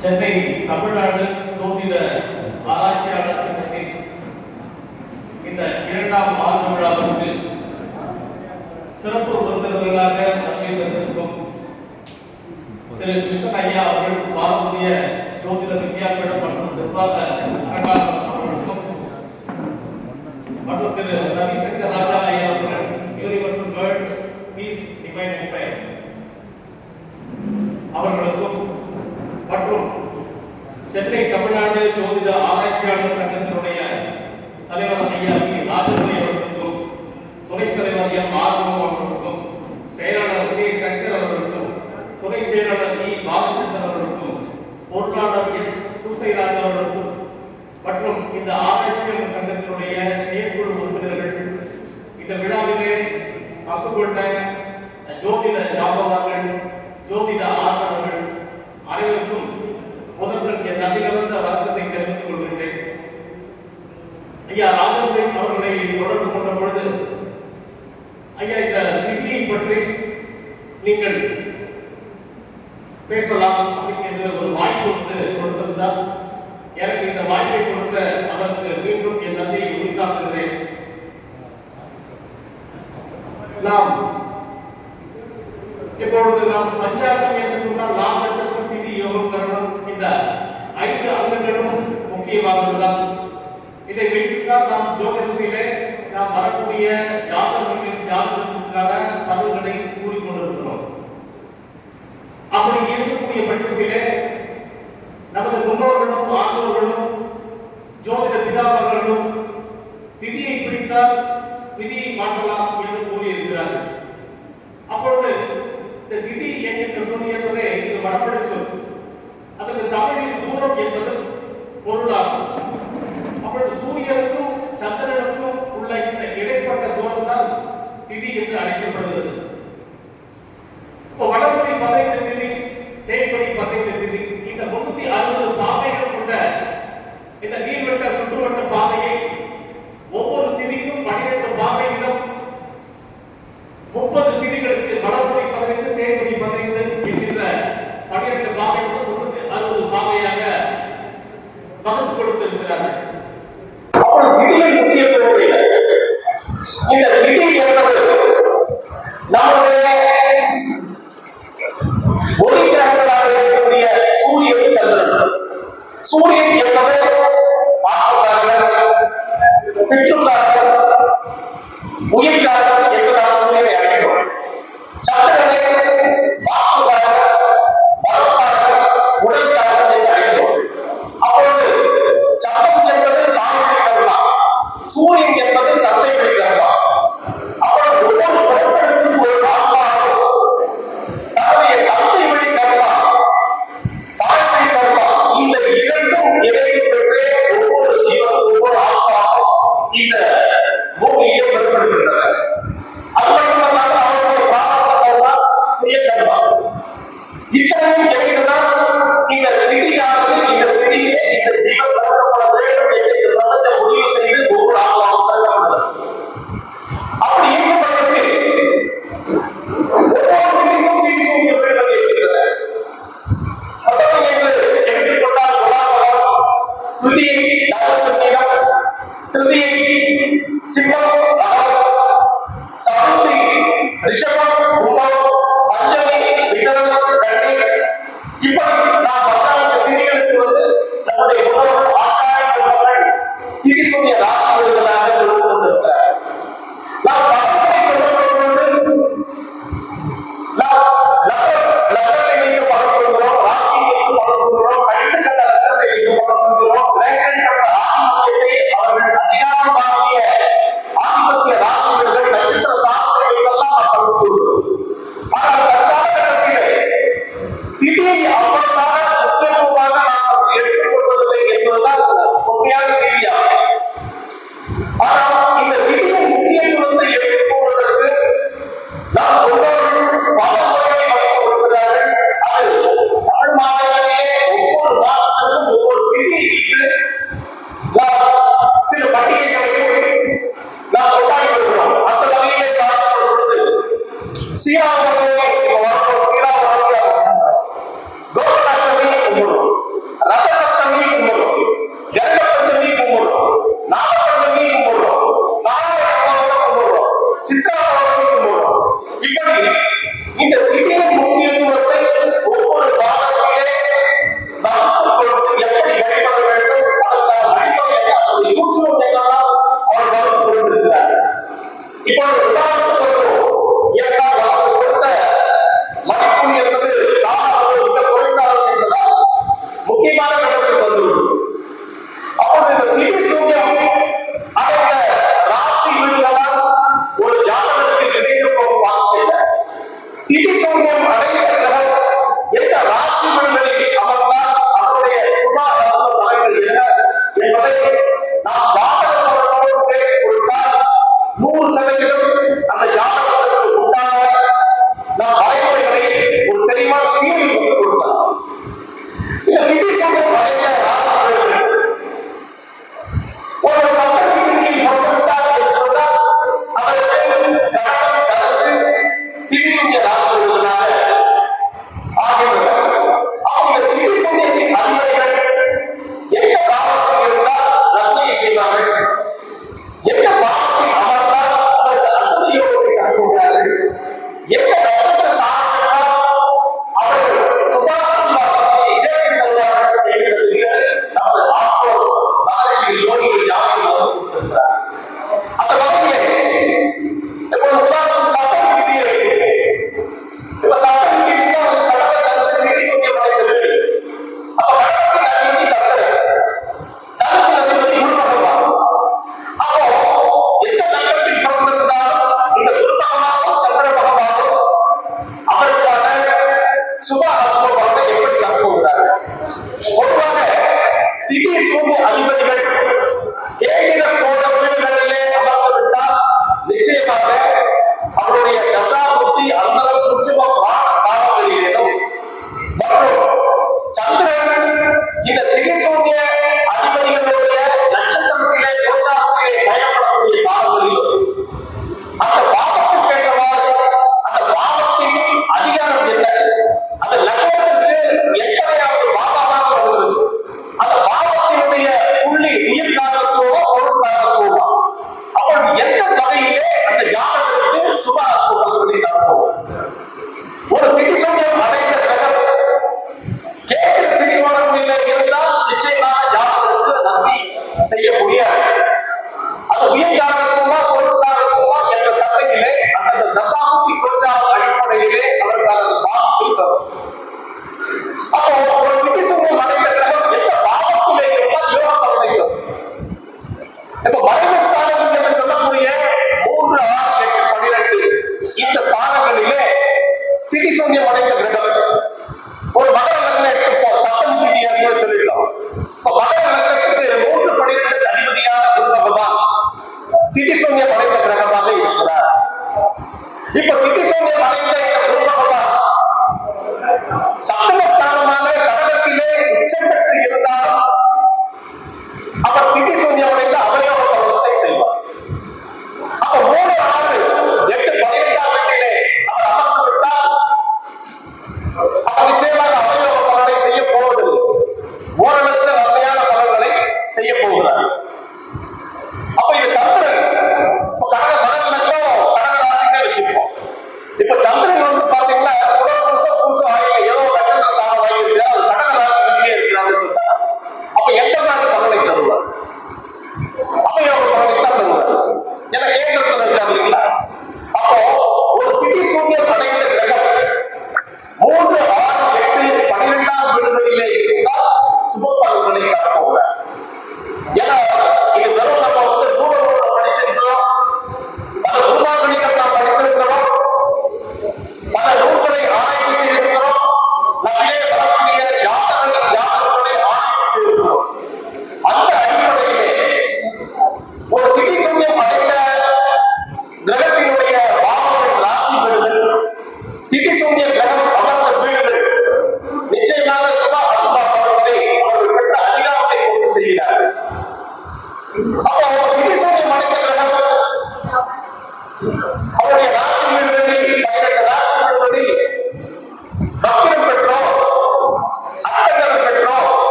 சென்னை தமிழ்நாடு ஜோதிட ஆராய்ச்சியாளர் சங்கத்தின் இந்த இரண்டாம் ஆண்டு விழாவிற்கு சிறப்பு விருந்தினர்களாக வருகை தந்திருக்கும் திரு கிருஷ்ணன் ஐயா அவர்கள் பாரம்பரிய ஜோதிட வித்யாபீடம் மற்றும் நிர்வாக அவர்களுக்கும் மற்றும் திரு ரவிசங்கர் ராஜா ஐயா சென்னை தமிழ்நாடு ஜோதிட ஆராய்ச்சியாளர் சங்கத்தினுடைய தலைவர் ஐயா வி ராஜதுரை அவர்களுக்கும் துணைத் தலைவர் எம் ஆர்வம் அவர்களுக்கும் செயலாளர் கே சங்கர் அவர்களுக்கும் துணை செயலாளர் இ பாலச்சந்திரன் அவர்களுக்கும் பொருளாளர் எஸ் சுசைராஜ் அவர்களுக்கும் மற்றும் இந்த ஆராய்ச்சியாளர் சங்கத்தினுடைய செயற்குழு உறுப்பினர்கள். இந்த விழாவிலே பங்கு கொண்ட ஜோதிட ஜாம்பவான்கள் ஜோதிட ஆர்வலர்கள் முதல்வர் என் அதிகவந்த வணக்கத்தை தெரிவித்துக் கொள்கின்றேன் ஐயா ராஜன் அவர்களை தொடர்பு கொண்ட பொழுது ஐயா இந்த திதியை பற்றி நீங்கள் பேசலாம் அப்படிங்கிற ஒரு வாய்ப்பு வந்து கொடுத்திருந்தார். எனக்கு இந்த வாய்ப்பை கொடுத்த அதற்கு மீண்டும் என் நன்றியை உரித்தாக்குகிறேன். நாம் இப்பொழுது நாம் பஞ்சாங்கம் என்று சொன்னால் நாம் இதை வைத்துதான் நாம் ஜோதிடத்திலே நாம் வரக்கூடிய ஜாதகங்களின் ஜாதகத்திற்கான பலன்களை கூறிக்கொண்டிருக்கிறோம். அப்படி இருக்கக்கூடிய பட்சத்திலே நமது முன்னோர்களும் ஆண்டோர்களும் ஜோதிட பிதாமர்களும் திதியை பிடித்தால் விதியை மாற்றலாம் என்று கூறியிருக்கிறார்கள். அப்பொழுது இந்த திதி என்கின்ற சொல் என்பதே இது வடமொழி சொல். அதற்கு தமிழில் தூரம் என்பது பொருளாகும். அப்பொழுது சூரியனுக்கும் சந்திரனுக்கும் உள்ள இந்த இடைப்பட்ட தூரம் தான் திதி என்று அழைக்கப்படுகிறது. இப்போ வடமொழி பதினைந்து திதி தேய்மொழி பதினைந்து திதி இந்த முன்னூத்தி அறுபது பாதைகள் கொண்ட இந்த நீர்வட்ட சுற்றுவட்ட பாதையை ஒவ்வொரு திதிக்கும் பனிரெண்டு பாதை வீதம். முப்பது திதிகளுக்கு வடமொழி பதினைந்து தேய்மொழி பதினைந்து என்கின்ற பனிரெண்டு பாதை முதல் முன்னூத்தி அறுபது பாதையாக பகுத்து கொடுத்திருக்கிறார்கள். இந்த திதி என்பது நம்முடைய ஒளி கிரகங்களாக இருக்கக்கூடிய சூரியன் சந்திரன். சூரியன் என்பது ஆற்றுக்காரர் பிற்றுக்காரர் உயிர்காரர் என்று ரிஷபம்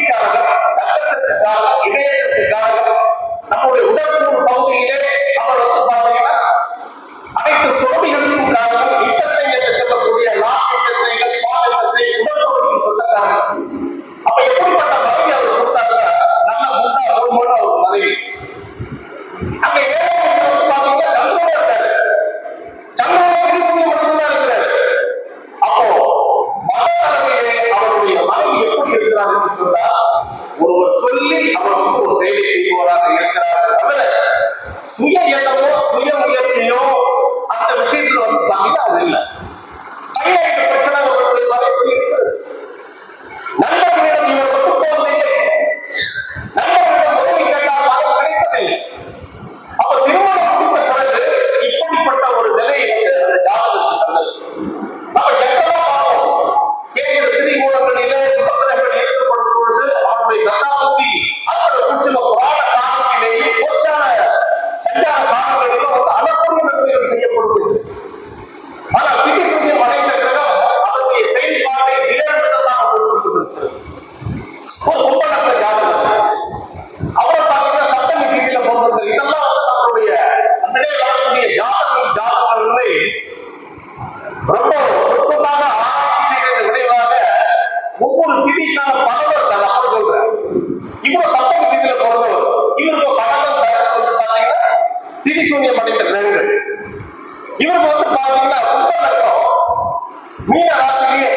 தனக்காரர்கள் திதி சூன்யம் அடைந்த கிரகங்கள் இவருக்கு வந்து பாத்தீங்கன்னா கும்பலக்கம் மீன ராசியிலே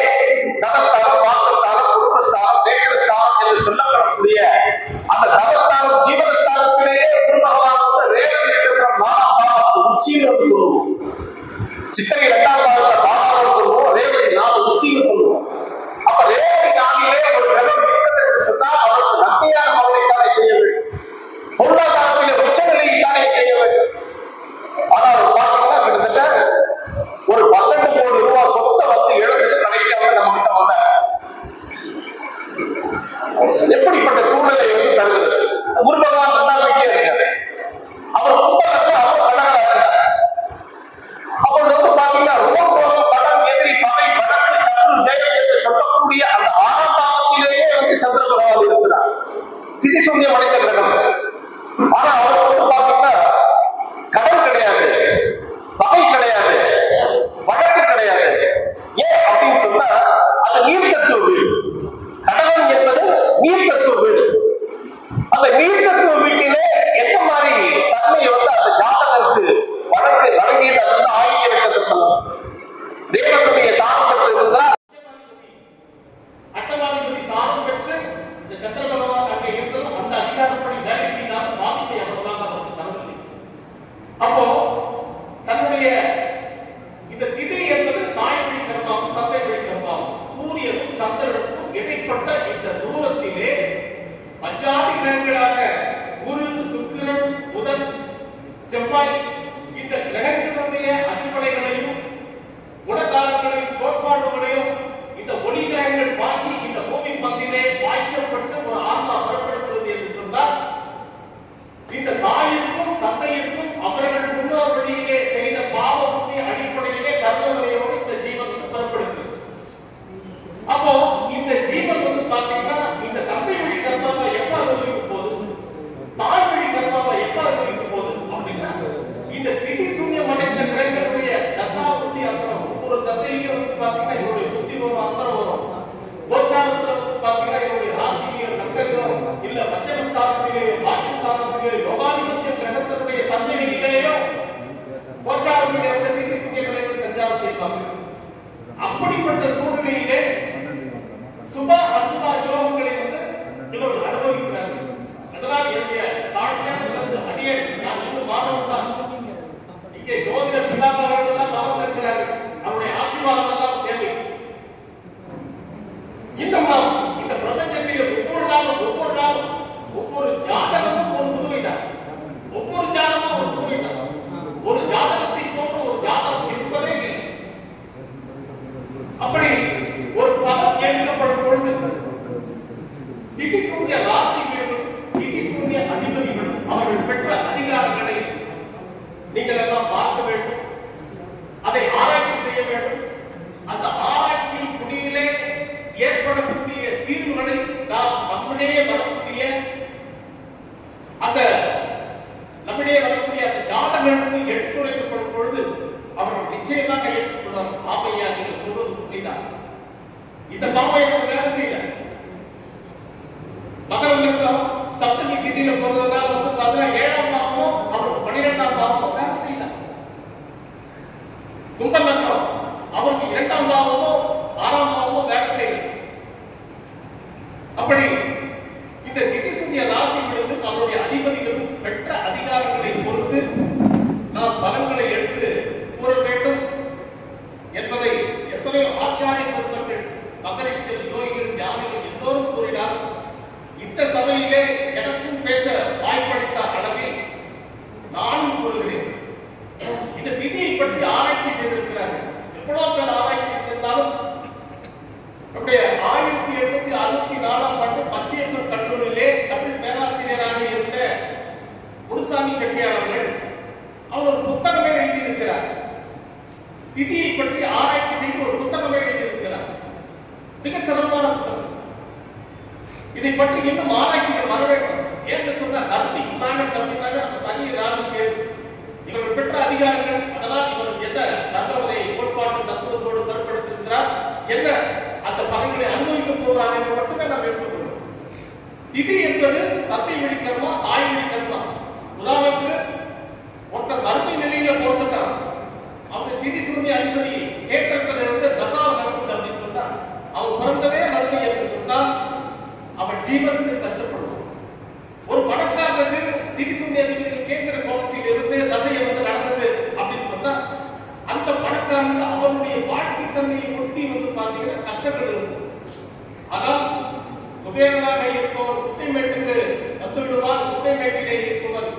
திதி சூரிய ராசிகளும் திதி சூரிய அதிபதிகளும் அவர்கள் பெற்ற அதிகாரங்களை நீங்கள் எல்லாம் பார்க்க வேண்டும் அதை ஆராய்ச்சி செய்ய வேண்டும் அந்த ஆராய்ச்சி முடிவிலே ஏற்படக்கூடிய தீர்வுகளை நாம் நம்மிடையே வரக்கூடிய அந்த நம்மிடையே வரக்கூடிய அந்த ஜாதகங்களுக்கு எடுத்துரைக்கப்படும் பொழுது அவர்கள் நிச்சயமாக ஏற்றுக்கொள்வார் பாப்பையா நீங்கள் சொல்வது புரியுதா இந்த பாப்பையா வேலை செய்யல மகரம் இருக்கும் சப்தமி திடீர்னு வந்து பார்த்தா ஏழாம் பாவமும் அவருக்கு பன்னிரெண்டாம் பாவமும் வேலை செய்யல. கும்பம் அவருக்கு இரண்டாம் பாவமும் ஆறாம் பாவமும் வேலை செய்யல. அப்படி இந்த திதிசூரிய ராசியிலிருந்து அவருடைய அதிபதிகள் செய்திருக்கிறார்கள் எவ்வளவு ஆராய்ச்சி செய்திருந்தாலும் நம்முடைய ஆயிரத்தி எண்ணூத்தி அறுபத்தி நாலாம் ஆண்டு பச்சையப்பன் கல்லூரியிலே தமிழ் பேராசிரியராக இருந்த குருசாமி செட்டியார் அவர்கள் அவர் ஒரு புத்தகமே எழுதியிருக்கிறார். திதியை பற்றி ஆராய்ச்சி செய்து ஒரு புத்தகமே எழுதியிருக்கிறார். மிக சிறப்பான புத்தகம். இதை பற்றி இன்னும் ஆராய்ச்சிகள் வர வேண்டும் ஏன்னு சொன்னா கல்வி உண்டான கல்வினால என்ன? அந்த பலன்களை அனுபவிக்க போகிறார் என்று மட்டுமே நாம் எடுத்துக்கொள்வோம். திதி என்பது தத்தை வழி கர்மா தாய் வழி கர்மா. உதாரணத்துக்கு ஒருத்தர் வறுமை நிலையில பிறந்துட்டான். அவங்க திதி சுருமி அதிபதி கேத்திரத்தில் இருந்து தசாவ நடக்குது அப்படின்னு சொன்னா அவன் பிறந்ததே வறுமை என்று சொன்னால் அவன் ஜீவனுக்கு கஷ்டப்படுவான். ஒரு பணக்காரருக்கு திதி சுருமி அதிபதி கேந்திர கோபத்தில் இருந்து தசை வந்து நடந்தது அப்படின்னு சொன்னா அந்த பணக்காரனுக்கு அவனுடைய வாழ்க்கை தன்மையை கஷ்டங்கள் இருக்கும் ஆனால் குபேரனாக இருப்பவர் குட்டைமேட்டுக்கு வந்து விடுவார் குட்டைமேட்டிலே இருப்பவர்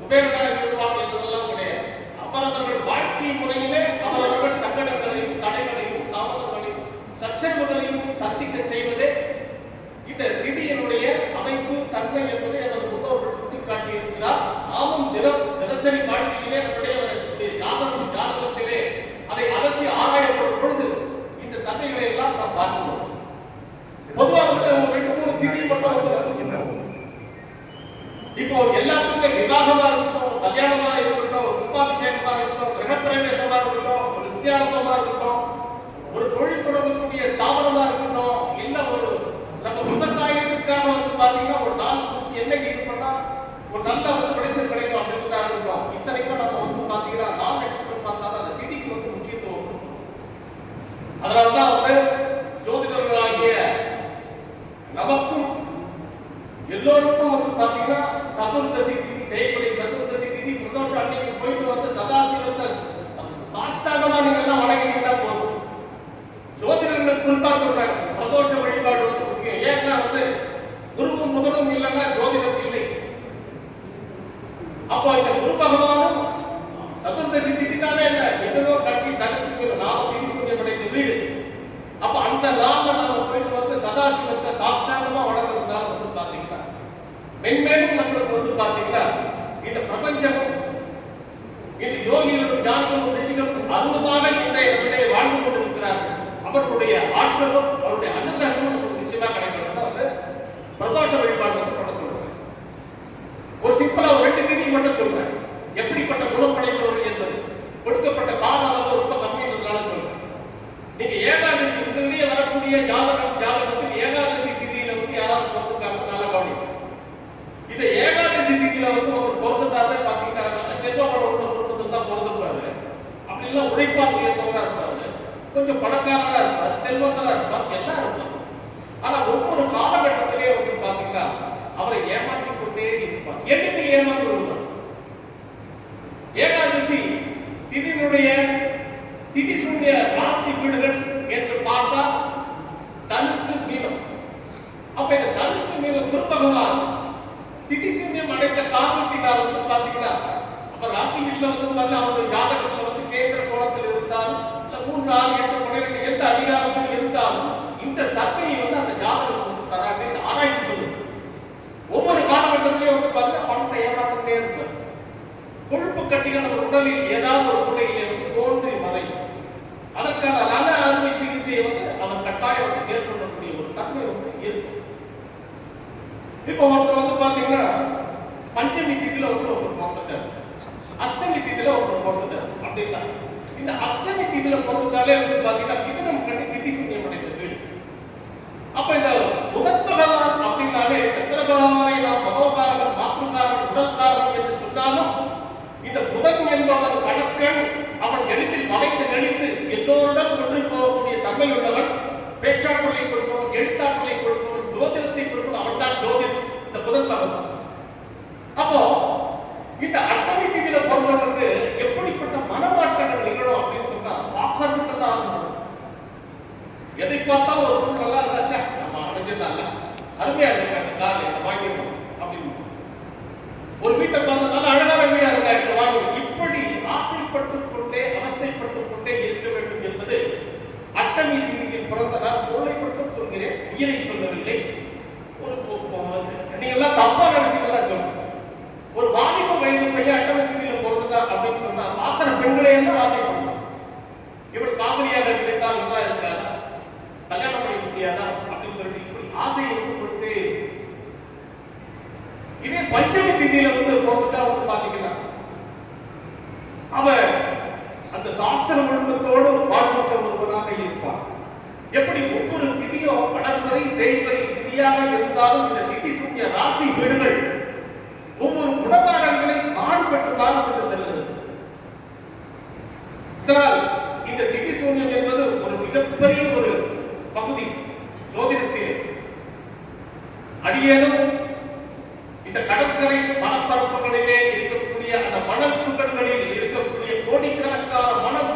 குபேரனாக விடுவார் என்பதெல்லாம் கிடையாது அவரவர்கள் வாழ்க்கை முறையிலே அவரவர்கள் சங்கடங்களையும் தடைகளையும் தாமதங்களையும் சச்சரவுகளையும் சந்திக்க செய்வதே இந்த திதியினுடைய அமைப்பு தன்மை என்பதை நமது முன்னோர்கள் சுட்டிக்காட்டி நாமும் தினம் தினசரி வாழ்க்கையிலே நம்முடைய ஜாதகம் ஜாதகத்திலே அதை அலசி ஆராயப்படும் பொழுது இந்த தன்மைகளை எல்லாம் நாம் பார்க்கிறோம் பொதுவாக வந்து ரெண்டு மூணு திதி மட்டும் வந்து இப்போ எல்லாத்துக்குமே விவாகமா இருக்கட்டும் கல்யாணமா இருக்கட்டும் சுப்பாபிஷேகமா இருக்கட்டும் கிரகப்பிரவேசமா இருக்கட்டும் ஒரு வித்தியாசமா இருக்கட்டும் ஒரு தொழில் தொடங்கக்கூடிய ஸ்தாபனமா இருக்கட்டும் இல்ல ஒரு நம்ம விவசாயத்துக்காக வந்து பாத்தீங்கன்னா ஒரு நாள் குறிச்சு என்னைக்கு இது பண்ணா ஒரு நல்ல வந்து விளைச்சல் கிடைக்கும் அப்படின்னு தான் இருக்கட்டும். இத்தனைக்கும் நம்ம வந்து பாத்தீங்கன்னா நாள் லட்சம் பார்த்தாலும் அந்த எல்லோருக்கும் வந்து பார்த்தீங்கன்னா சதுர்தசி திதி தேய்பிரை சதுர்தசி திதி பிரதோஷம் அன்னைக்கு போயிட்டு வந்து சதாசிவத்தை சாஷ்டாகமா நீங்க எல்லாம் வணங்கிட்டீங்கன்னா போதும். ஜோதிடர்கள் குறிப்பா சொல்றாங்க பிரதோஷ வழிபாடு வந்து முக்கியம். புதன் இல்லைன்னா ஜோதிடம் இல்லை. அப்போ இந்த குரு பகவானும் சதுர்தசி திதினாலே என்ன? எதுவோ கட்டி தரிசிக்கிற நாம திதி படைத்த வீடு. அப்ப அந்த நாம நம்ம போயிட்டு வந்து சதாசிவத்தை சாஷ்டாகமா வணங்க மென்மேலும் நம்மளுக்கு வந்து பாத்தீங்கன்னா இந்த பிரபஞ்சமும் இந்த யோகிகளும் ஞானிகளும் ரிஷிகளும் அருவமாக இன்றைய நம்மிடையே வாழ்ந்து கொண்டிருக்கிறார்கள். அவர்களுடைய ஆற்றலும் அவருடைய அனுகிரகமும் நமக்கு நிச்சயமா கிடைக்கிறது வந்து பிரதோஷ வழிபாடு வந்து பண்ண சொல்றேன் ஒரு சிம்பிளா ஒரு ரெண்டு திதி மட்டும் சொல்றேன் எப்படிப்பட்ட குணம் படைத்தவர்கள் என்பது கொடுக்கப்பட்ட கால அளவு ரொம்ப கம்மின்றதுனால சொல்றேன் நீங்க ஏகாதசி உங்களிடையே வரக்கூடிய ஜாதகம் ஜாதகத்தில் ஏகாதசி திதியில வந்து யாராவது பிறந்திருக்காங்க நல்லா கவனிங்க இந்த ஏகாதசி திதியில வந்து ஒரு பிறந்திருந்தாலே பாத்தீங்கன்னா செல்வமோட உள்ள குடும்பத்தில் தான் பிறந்திருப்பாரு அப்படி இல்லை உழைப்பால் உயர்ந்தவரா இருப்பாரு கொஞ்சம் பணக்காரரா செல்வந்தராக இருப்பார் எல்லாம் இருப்பார் ஆனா ஒவ்வொரு காலகட்டத்திலே வந்து பாத்தீங்கன்னா அவரை ஏமாற்றிக் கொண்டே இருப்பார். என்னத்தை ஏமாற்றி விடுவார் ஏகாதசி திதியினுடைய திதி ராசி வீடுகள் என்று பார்த்தா தனுசு மீனம். அப்ப இந்த தனுசு மீனம் குரு பகவான் அடைந்த காரணத்தினால் வந்து பாத்தீங்கன்னா அப்ப ராசி வீட்டுல வந்து பாத்தீங்கன்னா அவருடைய ஜாதகத்துல வந்து கேந்திர கோணத்தில் இருந்தாலும் மூணு நாலு எட்டு பன்னிரெண்டு எந்த அதிகாரத்தில் இருந்தாலும் இந்த தன்மையை வந்து அந்த ஜாதகம் வந்து தராங்க ஆராய்ச்சி சொல்லுங்க ஒவ்வொரு காலகட்டத்திலையும் வந்து பார்த்தா பணத்தை ஏமாற்றிட்டே இருப்பார். கொழுப்பு கட்டிகள் நம்ம உடலில் ஏதாவது ஒரு முறையில் வந்து தோன்றி மறையும். அதற்கான நல அறுவை சிகிச்சையை வந்து அவன் கட்டாயம் வந்து மேற்கொள்ளக்கூடிய ஒரு தன்மை வந்து இருக்கும் இப்போ ஒருத்தர் வந்து பார்த்தீங்கன்னா பஞ்சமி திதியில வந்து ஒருத்தர் பிறந்துட்டார். அஷ்டமி திதியில ஒருத்தர் பிறந்துட்டார். அப்படின்னா இந்த அஷ்டமி திதியில பிறந்துட்டாலே வந்து பாத்தீங்கன்னா மிதனம் கண்டு திதி சூன்யம் அடைந்த அப்ப இந்த புதன் பகவான் அப்படின்னாலே சந்திர பகவானை நாம் மனோகாரகன் மாற்றுக்காரன் உடல்காரன் என்று சொன்னாலும் இந்த புதன் என்பவன் கணக்கன் அவன் எளிதில் வளைத்து நெளித்து எல்லோருடன் ஒன்று போகக்கூடிய தன்மை உள்ளவன் பேச்சாற்றலை கொடுப்பவன் எழுத்தாற்றலை கொடுப்பவன் ஜோதிடத்தை கொடுப்பவன் அவன் தான் ஜோதிடம் இந்த புதன் பகவான். அப்போ இந்த அட்டமி திதியில பிறந்தவனுக்கு எப்படிப்பட்ட மனமாற்றங்கள் நிகழும் அப்படின்னு சொன்னா பார்க்கறதுக்கு தான் ஆசைப்படுவோம் எதை பார்த்தாலும் ஒரு பொருள் நல்லா இருந்தாச்சா? நம்ம அடைஞ்சிருந்தாங்க அருமையா இருக்கு? அந்த கார் இதை வாங்கிடணும் அப்படின்னு. ஒரு வீட்டை பார்த்தா நல்ல அழகான வீடா இருக்கா இதை வாங்கணும் இப்படி ஆசைப்பட்டுக் கொண்டே அவஸ்தைப்பட்டுக் கொண்டே இருக்க வேண்டும் என்பது அட்டமி திதியில் பிறந்த நான் பொருளை மட்டும் சொல்கிறேன் உயிரை சொல்லவில்லை. ஒரு நீங்க எல்லாம் தப்பா நினைச்சுக்கலாம் சொல்லுங்க ஒரு வாலிப வயது பையன் அட்டமி திதியில பிறந்ததா அப்படின்னு சொன்னா பார்க்கிற பெண்களே எல்லாம் ஆசைப்படும் ஆசையை கொடுத்து இதே பஞ்சமி திதியில வந்து பிறந்துட்டா வந்து பாத்தீங்கன்னா அவன் அந்த சாஸ்திர ஒழுக்கத்தோடு வாழ்க்கை ஒருவராக இருப்பான் எப்படி ஒவ்வொரு திதியோ வளர்வரை தேய்மறை திதியாக இருந்தாலும் இந்த திதி சூரிய ராசி வீடுகள் ஒவ்வொரு குணபாடங்களை மாறுபட்டு மாறுபட்டு தருகிறது. இதனால் இந்த திதி சூன்யம் என்பது ஒரு மிகப்பெரிய ஒரு பகுதி. ஜோதிடத்திலே அடியேனும் இந்த கடற்கரை மணப்பரப்புகளிலே இருக்கக்கூடிய அந்த மணல் சுகங்களில் இருக்கக்கூடிய கோடிக்கணக்கான மணல்